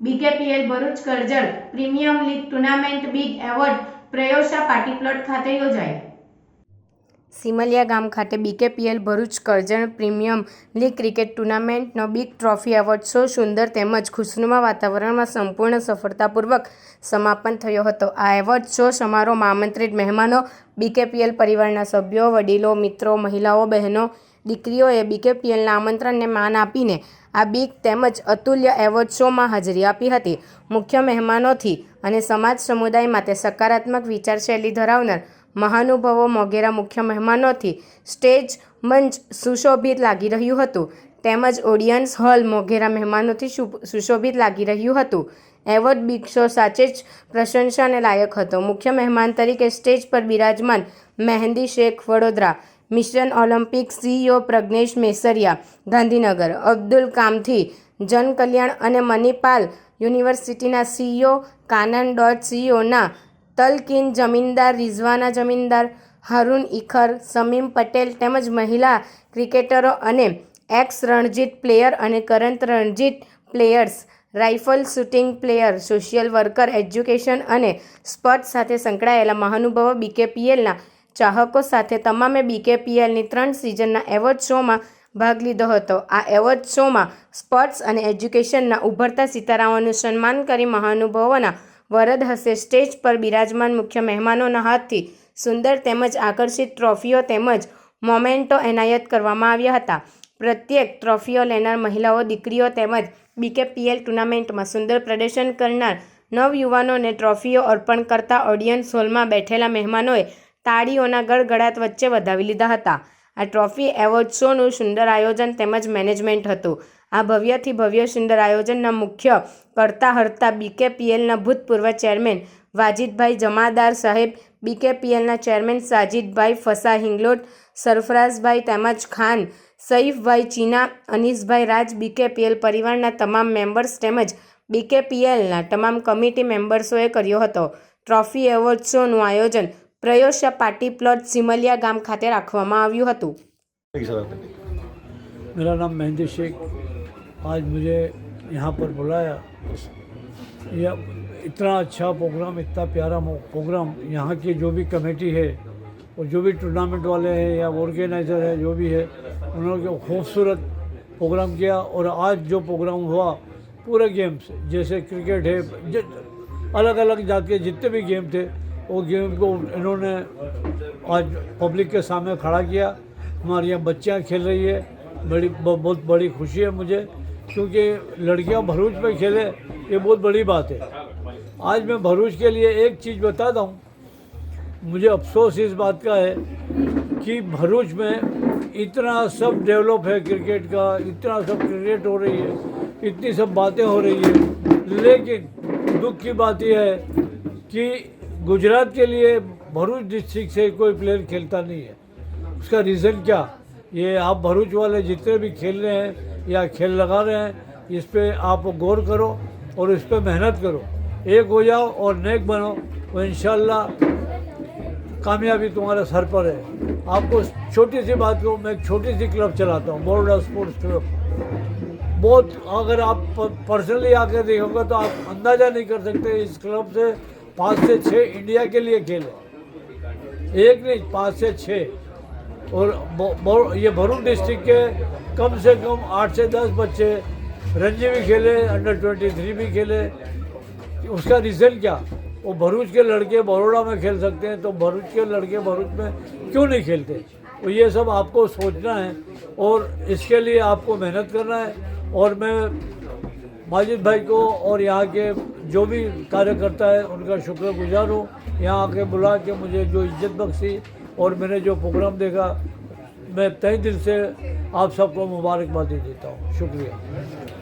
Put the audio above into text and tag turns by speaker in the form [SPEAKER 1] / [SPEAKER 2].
[SPEAKER 1] BKPL Bharuch Karjan premier league tournament big award પ્રયોસા party plot ખાતે યોજાઈ. સિમલિયા ગામ ખાતે BKPL Bharuch Karjan premier league cricket ટુર્નામેન્ટનો big trophy award show સુંદર તેમજ ખુશનુમા વાતાવરણમાં સંપૂર્ણ સફળતાપૂર્વક સમાપન થયો હતો. આ એવોર્ડ શો સમારોહમાં આમંત્રિત મહેમાનો, બીકેપીએલ પરિવારના સભ્યો, વડીલો, મિત્રો, મહિલાઓ, બહેનો દીકરીઓએ બીકેપીએલના આમંત્રણને માન આપીને આ બીક તેમજ અતુલ્ય એવોર્ડ શોમાં હાજરી આપી હતી. મુખ્ય મહેમાનોથી અને સમાજ સમુદાય માટે સકારાત્મક વિચારશૈલી ધરાવનાર મહાનુભાવો મોગેરા મુખ્ય મહેમાનોથી સ્ટેજ મંચ સુશોભિત લાગી રહ્યું હતું. તેમજ ઓડિયન્સ હોલ મોગેરા મહેમાનોથી સુશોભિત લાગી રહ્યું હતું. એવોર્ડ બિગ શો સાચે જ પ્રશંસાને લાયક હતો. મુખ્ય મહેમાન તરીકે સ્ટેજ પર બિરાજમાન Mehndi Shaikh Vadodara mission olympic CEO Pragnesh Mesariya, Gandhinagar. Abdul કામથી જનકલ્યાણ અને મણિપાલ યુનિવર્સિટીના સીઈઓ, કાનન ડોટ સીઈઓના તલકીન જમીનદાર, રિઝવાના જમીનદાર, હરુન ઇખર સમીમ પટેલ તેમજ મહિલા ક્રિકેટરો અને એક્સ રણજીત પ્લેયર અને current Ranjit players, rifle shooting player, social worker, education અને સ્પોર્ટ્સ સાથે સંકળાયેલા મહાનુભાવો, બીકેપીએલના ચાહકો સાથે તમામે બીકેપીએલની ત્રણ સિઝનના એવોર્ડ શોમાં ભાગ લીધો હતો. આ એવોર્ડ શોમાં સ્પોર્ટ્સ અને એજ્યુકેશનના ઉભરતા સિતારાઓનું સન્માન કરી મહાનુભાવોના વરદ હશે સ્ટેજ પર બિરાજમાન મુખ્ય મહેમાનોના હાથથી સુંદર તેમજ આકર્ષિત ટ્રોફીઓ તેમજ મોમેન્ટો એનાયત કરવામાં આવ્યા હતા. પ્રત્યેક ટ્રોફીઓ લેનાર મહિલાઓ, દીકરીઓ તેમજ બીકેપીએલ ટુર્નામેન્ટમાં સુંદર પ્રદર્શન કરનાર નવયુવાનોને ટ્રોફીઓ અર્પણ કરતા ઓડિયન્સ હોલમાં બેઠેલા મહેમાનોએ તાળીઓના ગડગડાટ વચ્ચે વધાવી લીધા હતા. આ ટ્રોફી એવોર્ડ શોનું સુંદર આયોજન તેમજ મેનેજમેન્ટ હતું. આ ભવ્યથી ભવ્ય સુંદર આયોજનના મુખ્ય કરતા હર્તા બીકેપીએલના ભૂતપૂર્વ ચેરમેન વાજીદભાઈ જમાદાર સાહેબ, બીકેપીએલના ચેરમેન સાજિદભાઈ ફસા હિંગલોટ સરફરાઝભાઈ તેમજ ખાન સઈફભાઈ ચીના અનીસભાઈ રાજ, બીકેપીએલ પરિવારના તમામ મેમ્બર્સ તેમજ બીકેપીએલના તમામ કમિટી મેમ્બર્સોએ કર્યો હતો. ટ્રોફી એવોર્ડ શોનું આયોજન પ્રયોશા પાર્ટી પ્લોટ સિમલિયા ગામ ખાતે રાખવામાં આવ્યું હતું
[SPEAKER 2] मेरा नाम मेहंदी शेख आज मुझे यहाँ पर बुलाया यह इतना अच्छा प्रोग्राम इतना प्यारा मो- प्रोग्राम यहाँ की जो भी कमेटी है और जो भी टूर्नामेंट वाले हैं या ऑर्गेनाइज़र है जो भी है उन्होंने खूबसूरत प्रोग्राम किया और आज जो प्रोग्राम हुआ पूरे गेम्स जैसे क्रिकेट है ज- अलग अलग जात के जितने भी गेम थे वो गेम को इन्होंने आज पब्लिक के सामने खड़ा किया। हमारे यहाँ बच्चियाँ खेल रही है। बड़ी बहुत बड़ी खुशी है मुझे, क्योंकि लड़कियाँ भरूच में खेले, ये बहुत बड़ी बात है। आज मैं भरूच के लिए एक चीज़ बताता हूँ। मुझे अफसोस इस बात का है कि भरूच में इतना सब डेवलप है क्रिकेट का, इतना सब क्रिकेट हो रही है, इतनी सब बातें हो रही है। लेकिन दुख की बात यह है कि गुजरात के लिए भरूच डिस्ट्रिक्ट से कोई प्लेयर खेलता नहीं है। उसका रीज़न क्या? ये आप भरूच वाले जितने भी खेल रहे हैं या खेल लगा रहे हैं, इस पर आप गौर करो और इस पर मेहनत करो। एक हो जाओ और नेक बनो। तो इंशाल्लाह कामयाबी तुम्हारे सर पर है। आपको छोटी सी बात को मैं एक छोटी सी क्लब चलाता हूँ बड़ोड़ा स्पोर्ट्स क्लब बहुत अगर आप पर्सनली आकर देखोगे तो आप अंदाज़ा नहीं कर सकते इस क्लब से पाँच से छः इंडिया के लिए खेले एक नहीं, पाँच से छः और ये भरूच डिस्ट्रिक्ट के कम से कम आठ से दस बच्चे रणजी भी खेले अंडर ट्वेंटी थ्री भी खेले। उसका रीज़न क्या? वो भरूच के लड़के बड़ोड़ा में खेल सकते हैं तो भरूच के लड़के भरूच में क्यों नहीं खेलते? तो ये सब आपको सोचना है और इसके लिए आपको मेहनत करना है। और मैं माजिद भाई को और यहाँ के जो भी कार्यकर्ता है उनका शुक्रगुजार हूँ यहाँ आके बुला के मुझे जो इज्जत बख्शी और मैंने जो प्रोग्राम देखा मैं तय दिल से आप सबको मुबारकबादी देता हूँ शुक्रिया